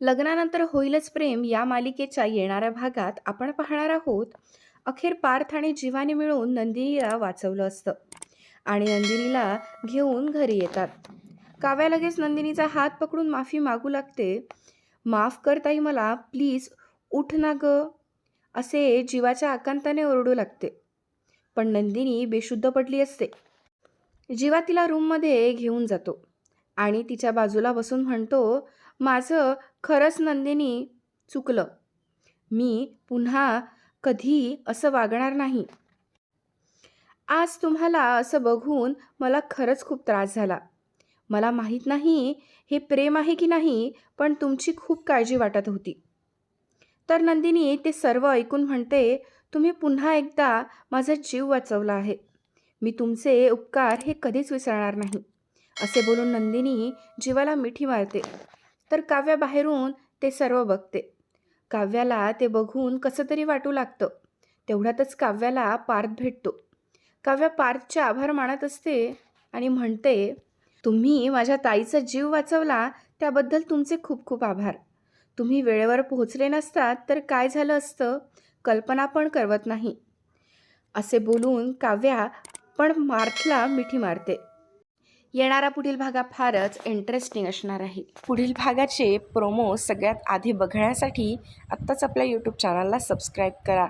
लग्नानंतर होईलच प्रेम या मालिकेच्या येणाऱ्या भागात आपण पाहणार आहोत. अखेर पार्थ आणि जीवाने मिळून नंदिनीला वाचवलं असतं आणि नंदिनीला घेऊन घरी येतात. काव्या लगेच नंदिनीचा हात पकडून माफी मागू लागते. माफ करताही मला प्लीज उठ ना ग असे जीवाच्या आकांताने ओरडू लागते. पण नंदिनी बेशुद्ध पडली असते. जीवा तिला रूममध्ये घेऊन जातो आणि तिच्या बाजूला बसून म्हणतो माझं खरंच नंदिनी चुकलं. मी पुन्हा कधी असं वागणार नाही. आज तुम्हाला असं बघून मला खरंच खूप त्रास झाला. मला माहीत नाही हे प्रेम आहे की नाही पण तुमची खूप काळजी वाटत होती. तर नंदिनी ते सर्व ऐकून म्हणते तुम्ही पुन्हा एकदा माझा जीव वाचवला आहे. मी तुमचे उपकार हे कधीच विसरणार नाही. असे बोलून नंदिनी जीवाला मिठी मारते. तर काव्या बाहेरून ते सर्व बघते. काव्याला ते बघून कसं तरी वाटू लागतं. तेवढ्यातच काव्याला पार्थ भेटतो. काव्या पार्थचे आभार मानत असते आणि म्हणते तुम्ही माझ्या ताईचा जीव वाचवला त्याबद्दल तुमचे खूप खूप आभार. तुम्ही वेळेवर पोहोचले नसतात तर काय झालं असतं? कल्पना पण करवत नाही. असे बोलून काव्या पण मार्थला मिठी मारते. येणारा पुढील भागा फारच इंटरेस्टिंग असणार आहे. पुढील भागाचे प्रोमो सगळ्यात आधी बघण्यासाठी आत्ताच आपल्या यूट्यूब चॅनलला सबस्क्राईब करा.